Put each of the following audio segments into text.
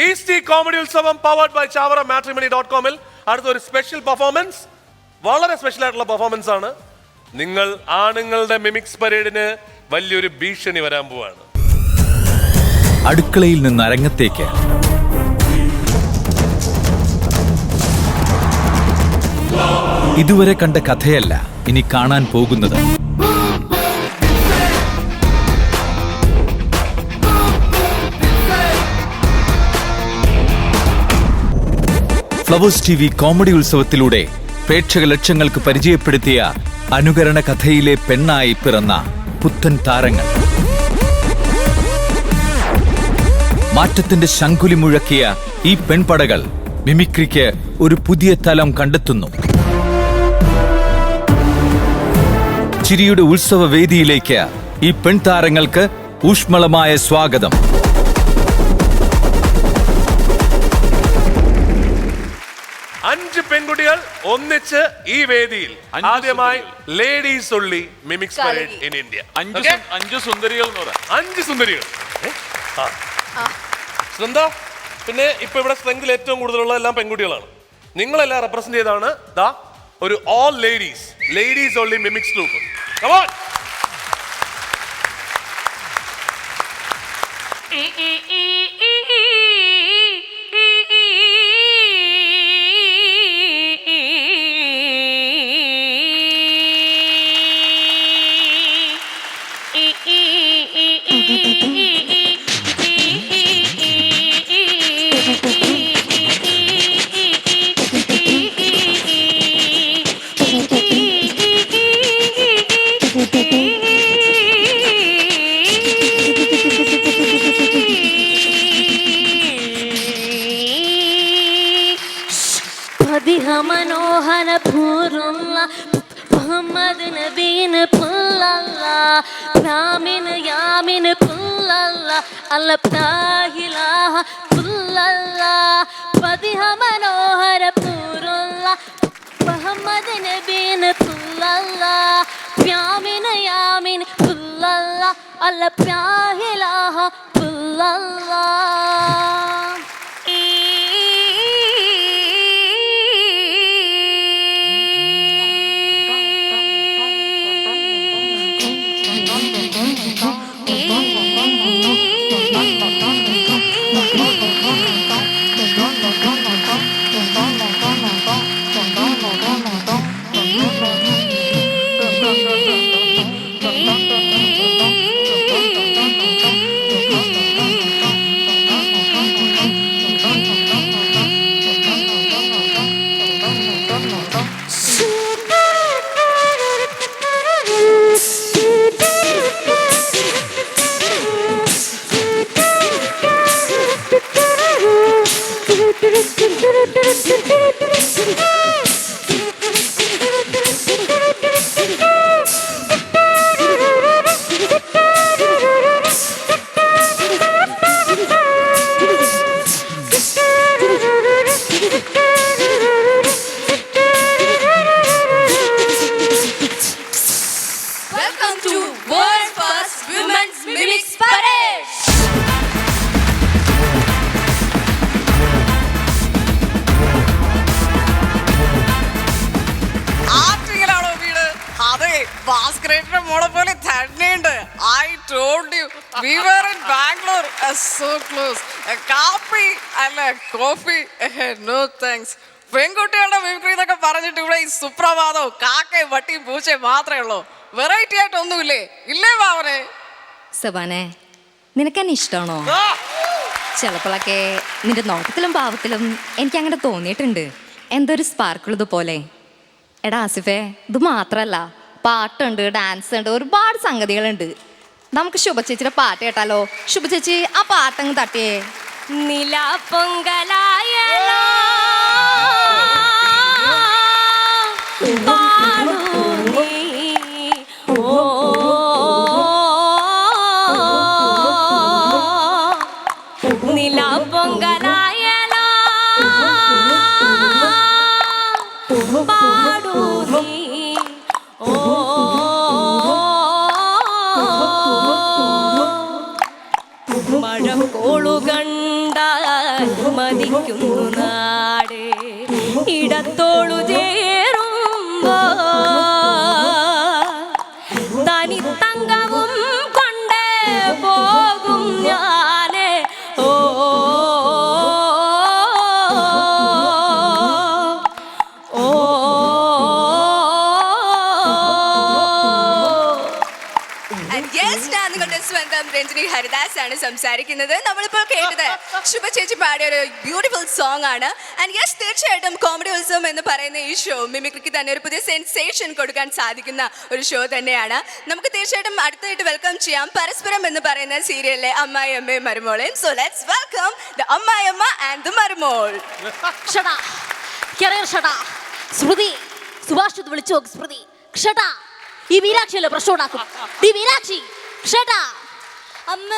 ഈസ്റ്റി comedy ഉത്സവം powered by Chavara matrimony dot കോമിൽ അടുത്ത ഒരു സ്പെഷ്യൽ പെർഫോമൻസ് വളരെ സ്പെഷ്യൽ ആയിട്ടുള്ള പെർഫോമൻസ് ആണ്. നിങ്ങൾ ആണുങ്ങളുടെ മിമിക്സ് പരേഡിന് വലിയൊരു ഭീഷണി വരാൻ പോവാണ്. അടുക്കളയിൽ നിന്ന് അരങ്ങത്തേക്ക്. ഇതുവരെ കണ്ട കഥയല്ല ഇനി കാണാൻ പോകുന്നത്. ഫ്ലവേഴ്സ് ടി വി കോമഡി ഉത്സവത്തിലൂടെ പ്രേക്ഷക ലക്ഷങ്ങൾക്ക് പരിചയപ്പെടുത്തിയ അനുകരണ കഥയിലെ പെണ്ണായി പിറന്ന പുത്തൻ താരങ്ങൾ. മാറ്റത്തിന്റെ ശങ്കുലി മുഴക്കിയ ഈ പെൺപടകൾ മിമിക്രിക്ക് ഒരു പുതിയ തലം കണ്ടെത്തുന്നു. ചിരിയുടെ ഉത്സവ വേദിയിലേക്ക് ഈ പെൺതാരങ്ങൾക്ക് ഊഷ്മളമായ സ്വാഗതം. പെൺകുട്ടികൾ ഒന്നിച്ച് ഈ വേദിയിൽ. ആദ്യമായി ladies only mimics parade in India. അഞ്ച് അഞ്ച് സുന്ദരികൾ എന്ന് പറയാം. അഞ്ച് സുന്ദരികൾ. വൃന്ദ പിന്നെ ഇപ്പൊ ഇവിടെ സ്ട്രെങ്തിൽ ഏറ്റവും കൂടുതലുള്ള എല്ലാം പെൺകുട്ടികളാണ്. നിങ്ങളെല്ലാം റെപ്രസെന്റ് ചെയ്താണ് ദാ ഒരു all ladies ladies only mimics group come on Muhammad നബീന് പുല്ലല്ല പ്രാമിന് യാമിന് പുല്ലല്ല അല്ല പ്രാഹില പുല്ലല്ല പതിഹ മനോഹര പൂരുള്ള മുഹമ്മദ് നബീന് പുല്ലല്ല പ്രാമിന് യാമിന് പുല്ലല്ല അല്ല പ്രാഹില പുല്ലല്ല ഭാസ്കരേട്ടന്റെ മോളെ പോലെ തന്നെയുണ്ട്. I told you we were in Bangalore so close കാപ്പി അല്ല കോഫി നോ താങ്ക്സ് പെൺകുട്ടികളുടെ മിമിക്രി എന്നൊക്കെ പറഞ്ഞിട്ട് ഇവിടെ ഈ സുപ്രഭാതവും കാക്കയും വട്ടിയും പൂച്ചയും മാത്രമേ ഉള്ളൂ. വെറൈറ്റി ആയിട്ട് ഒന്നുമില്ലേ ഇല്ലേ ബാബനെ സബാനെ നിനക്ക് എന്നെ ഇഷ്ടമാണോ? ചിലപ്പോഴൊക്കെ നിന്റെ നോട്ടത്തിലും ഭാവത്തിലും എനിക്ക് അങ്ങനെ തോന്നിയിട്ടുണ്ട്. എന്തൊരു സ്പാർക്കിൾ ഇതുപോലെ. എടാ ആസിഫേ ഇത് മാത്രല്ല പാട്ടുണ്ട് ഡാൻസ് ഉണ്ട് ഒരുപാട് സംഗതികളുണ്ട്. നമുക്ക് ശുഭചേച്ചിയുടെ പാട്ട് കേട്ടാലോ? ശുഭചേച്ചി ആ പാട്ടങ്ങ് തട്ടിയേ. നിലാ പൊങ്കലായലോ മതിക്കുന്നു നാട് ഇടത്തോളു ചേരുമ്പോ. തനി തങ്കവും കൊണ്ടേ പോകും ഞാൻ. ഓ രഞ്ജിനി ഹരിദാസ് ആണ് സംസാരിക്കുന്നത്. നമ്മളിപ്പോൾ കേട്ടത് ശുഭ ചേച്ചി പാടിയ ഒരു ബ്യൂട്ടിഫുൾ സോങ് ആണ്. ആൻഡ് യെസ് തീർച്ചയായിട്ടും കോമഡി ഉത്സവം എന്ന് പറയുന്ന ഈ ഷോ മിമിക്രിക്ക് തന്നെ ഒരു പുതിയ സെൻസേഷൻ കൊടുക്കാൻ സാധിക്കുന്ന ഒരു ഷോ തന്നെയാണ്. നമുക്ക് തീർച്ചയായിട്ടും അടുത്തായിട്ട് വെൽക്കം ചെയ്യാം. പരസ്പരം എന്ന് പറയുന്ന സീരിയലിലെ അമ്മായി അമ്മയും മരുമോളെയും. സോ ലെറ്റ്സ് വെൽക്കം ദ അമ്മായി അമ്മ ആൻഡ് ദ മരുമോൾ. ഷടാ ഷടാ ശ്രുതി സുഭാഷ് വിളിച്ചു സ്മൃതി. ശ്രുതി ഈ മീനാക്ഷി അല്ലേ പ്രശ്നം ഉണ്ടാക്കും? ഈ മീനാക്ഷി ഷടാ അമ്മ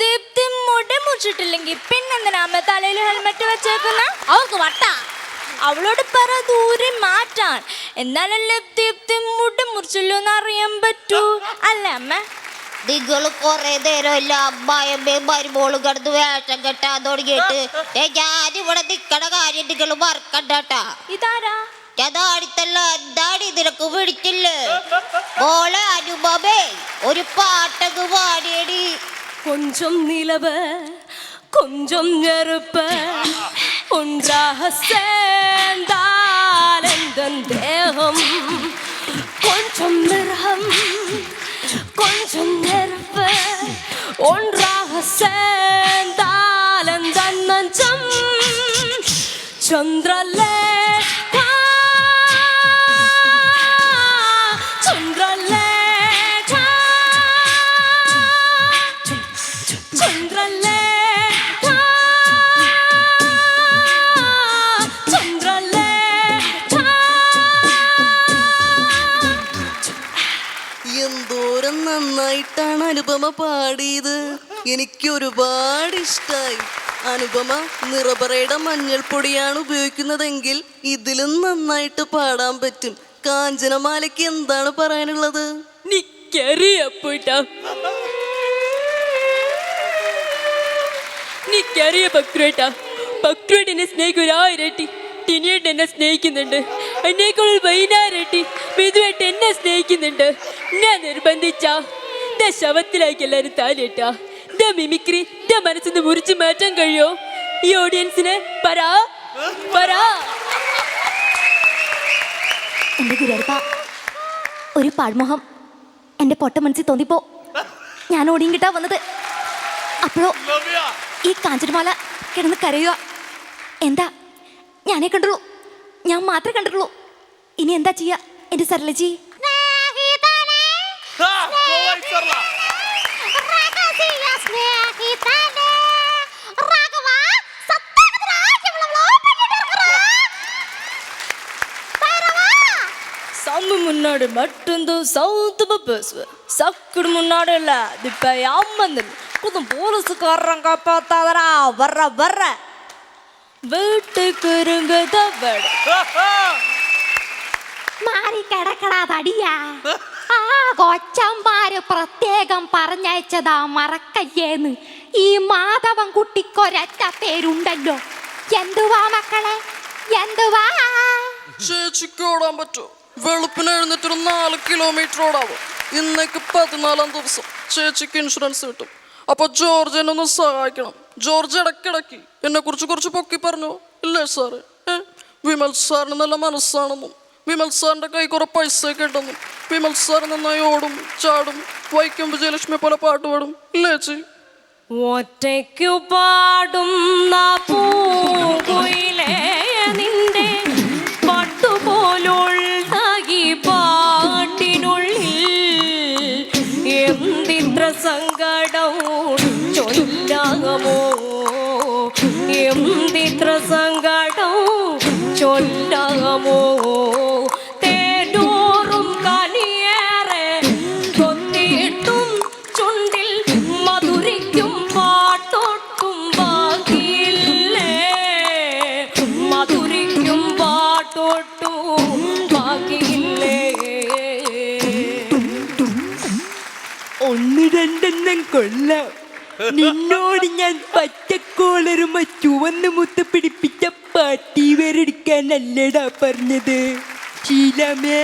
ദീപ്തി മുടി മുറിച്ചിട്ടില്ലെങ്കിൽ പിന്നെന്തിനാ അമ്മ തലയിൽ ഹെൽമെറ്റ് വെച്ചേക്കുന്ന? അവർക്ക് വട്ട. അവളോട് പറ ദൂരെ മാറ്റാൻ. എന്നാലല്ലേ ദീപ്തി മുടി മുറിച്ചല്ലോ എന്ന് അറിയാൻ പറ്റൂ? അല്ല അമ്മ? നിങ്ങൾ കൊറേ നേരമല്ല അമ്മായമ്മയും മരുമോളും കിടന്ന് വേഷം കെട്ടാൻ തുടങ്ങിയിട്ട്. ഞാനിവിടെ നിക്കണ കാര്യം നിങ്ങൾ മറക്കണ്ടാട്ടാ ഇതാരാ? ഞാൻ അടുത്തല്ല എന്താണ് ഇതിനൊക്കെ വിളിച്ചില്ലേ മോളെ അനുപമേ ഒരു പാടിയടി கொஞ்சம் நிலவ கொஞ்சம் நெருப்ப. ஒன்றாக சேர்ந்தால் எந்த தேகம்? கொஞ்சம் மிருகம் கொஞ்சம் நெருப்ப. ஒன்றாக சேர்ந்தால் எந்த நஞ்சம்? சந்திரலே നന്നായിട്ടാണ് അനുപമ പാടിയത്. എനിക്ക് ഒരുപാട് ഇഷ്ടമായി അനുപമ നിറപറയുടെ മഞ്ഞൾപ്പൊടിയാണ് ഉപയോഗിക്കുന്നതെങ്കിൽ ഇതിലും നന്നായിട്ട് പാടാൻ പറ്റും. കാഞ്ചനമാലയ്ക്ക് എന്താണ് പറയാനുള്ളത്? നിക്കറിയ പക്രുവേട്ടാ പക്രുവേട്ട് എന്നെ സ്നേഹിക്കും. ഒരായിരട്ടി ടിനിയേട്ട് എന്നെ സ്നേഹിക്കുന്നുണ്ട്. എന്നേക്കാൾ വൈനാരട്ടി മെതുവായിട്ട് എന്നെ സ്നേഹിക്കുന്നുണ്ട്. ഞാൻ നിർബന്ധിച്ച. ദ ശവത്തിലേക്ക് എല്ലാരും താലിയിട്ടാ എന്റെ മിമിക്രി എന്റെ മനസ്സിന്ന് മുറിച്ച് മാറ്റാൻ കഴിയോ? ഈ ഓഡിയൻസിന് പരാ പരാ ഒരു പാഴ്മുഖം എന്റെ പൊട്ട മനസ്സിൽ തോന്നിപ്പോ ഞാൻ ഓടിയും കിട്ടാ വന്നത്. അപ്പോഴോ ഈ കാഞ്ചനമാല കിടന്ന് കരയുക എന്താ? ഞാനേ കണ്ടുള്ളൂ. ഞാൻ മാത്രമേ കണ്ടിട്ടുള്ളൂ. ഇനി എന്താ ചെയ്യാ എന്റെ സരളജി? வரலாம் முன்னாடி மட்டும்தான் சவுத்துமா பேசுவேன் சக்குடு முன்னாடி இல்லை இப்போ அம்மந்தன் கொஞ்சம் போலீஸுக்கு வர்றங்க பார்த்தாதரா வர்ற வர்ற. வீட்டுக்கு இருங்கதான் மாறி கிடக்கடா தடியா ആ കൊച്ചന്മാര് പ്രത്യേകം പറഞ്ഞയച്ചതാ മറക്കയ്യേന്ന്. ഈ മാധവൻ കുട്ടിക്കൊരറ്റ പേരുണ്ടല്ലോ. എന്തുവാ മക്കളെ? എന്തുവാ? ചേച്ചിക്ക് ഓടാൻ പറ്റോ? വെളുപ്പിന് എഴുന്നേറ്റൊരു നാല് കിലോമീറ്റർ ഓടാവും ഇന്നേക്ക് പതിനാലാം ദിവസം ചേച്ചിക്ക് ഇൻഷുറൻസ് കിട്ടും. അപ്പൊ ജോർജ് എന്നെ ഒന്ന് സഹായിക്കണം. ജോർജ് ഇടയ്ക്കിടയ്ക്ക് എന്നെ കുറിച്ച് കുറച്ച് പൊക്കി പറഞ്ഞു. ഇല്ലേ സാറ്? വിമൽ സാറിന് നല്ല മനസ്സാണെന്നും വിമൽ സാറിന്റെ കൈ കുറെ പൈസയൊക്കെ ഉണ്ടെന്നും സാർ നന്നായി ഓടും ചാടും. വൈക്കം വിജയലക്ഷ്മി പോലെ പാട്ട് പാടും ഇല്ലേ ചേച്ചി? ഒറ്റയ്ക്കു പാടുന്ന പൂങ്കുയിലേ നിന്റെ പട്ടുപോലുള്ളകി പാട്ടിനുള്ളിൽ എന്തിത്ര സങ്കടവും ചൊല്ലാമോ? എന്തിത്ര സങ്കടവും ചൊല്ലാമോ? പാട്ടൊട്ടും ബാക്കിയില്ലേ? ഒന്ന് രണ്ടെണ്ണം കൊല്ലാം നിന്നോട് ഞാൻ പച്ചക്കോളരുമ ചുവന്ന് മുത്ത് പിടിപ്പിച്ച പാട്ടി വേറെടുക്കാനല്ലടാ പറഞ്ഞത്. ശീലമേ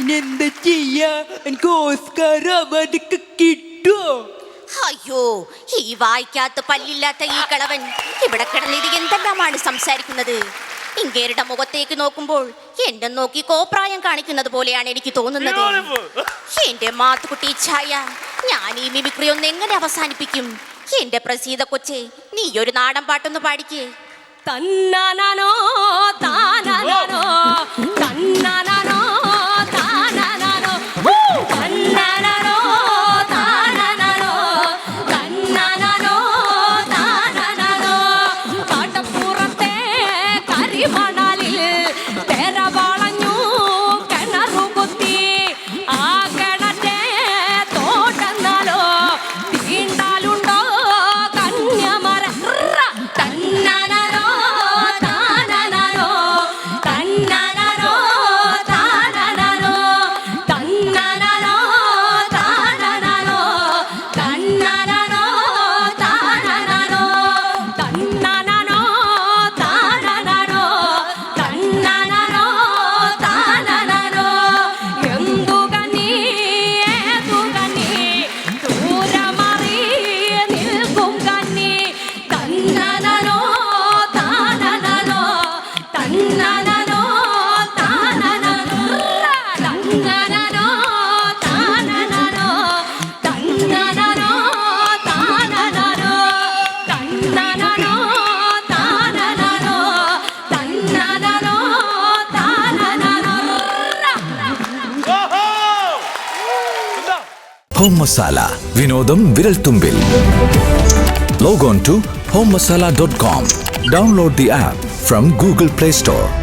ഇനി എന്താ ചെയ്യാ? എനിക്ക് ഓസ്കാർ അവാർഡൊക്കെ കിട്ടുമോ അയ്യോ ഈ വായിക്കാത്ത പല്ലില്ലാത്ത ഈ കളവൻ. ഇവിടെ കിടന്നിത് എന്തെല്ലാമാണ് സംസാരിക്കുന്നത്? ഇങ്ങേരുടെ മുഖത്തേക്ക് നോക്കുമ്പോൾ എന്നെ നോക്കി കോപ്രായം കാണിക്കുന്നത് പോലെയാണ് എനിക്ക് തോന്നുന്നത്. എന്റെ മാത്തുക്കുട്ടി ഛായ ഞാൻ ഈ മിമിക്രി ഒന്ന് എങ്ങനെ അവസാനിപ്പിക്കും? എന്റെ പ്രസീത കൊച്ചെ നീ ഒരു നാടൻ പാട്ടൊന്ന് പാടിക്കേ. തന്നാനോ താനാനോ ഹോം മസാല വിനോദം വിരൽത്തുമ്പിൽ logon to home masala dot com. Download the app from Google Play Store.